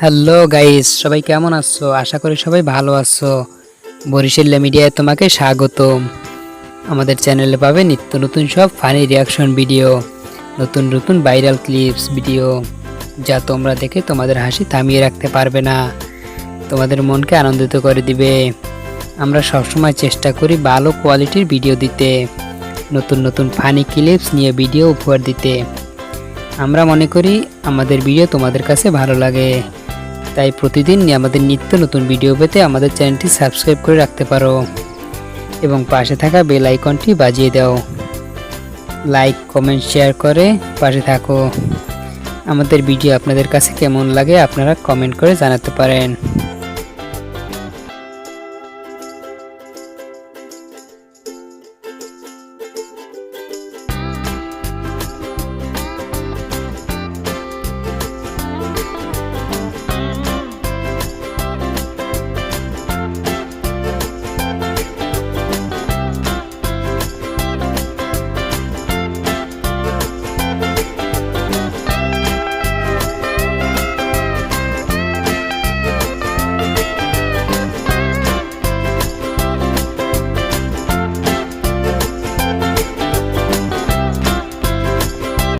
Hello guys সবাই কেমন আছো? আশা করি সবাই ভালো আছো। বরিশাল্লা মিডিয়ায় তোমাকে স্বাগতম। আমাদের চ্যানেলে পাবে নিত্য নতুন সব ফানি রিয়াকশন ভিডিও নতুন নতুন ভাইরাল ক্লিপস ভিডিও যা তোমরা দেখে তোমাদের হাসি থামিয়ে রাখতে পারবে না। তোমাদের মনকে আনন্দিত করে দিবে। আমরা সবসময় চেষ্টা করি ভালো কোয়ালিটির ভিডিও দিতে, নতুন নতুন ফানি ক্লিপস নিয়ে ভিডিও উপহার দিতে। আমরা মনে করি আমাদের ভিডিও তোমাদের কাছে ভালো লাগে। তাই প্রতিদিন আমাদের নিত্য নতুন ভিডিও পেতে আমাদের চ্যানেলটি সাবস্ক্রাইব করে রাখতে পারো। এবং পাশে থাকা বেল আইকনটি বাজিয়ে দাও। লাইক কমেন্ট শেয়ার করে পাশে থাকো। আমাদের ভিডিও আপনাদের কাছে কেমন লাগে আপনারা কমেন্ট করে জানাতে পারেন।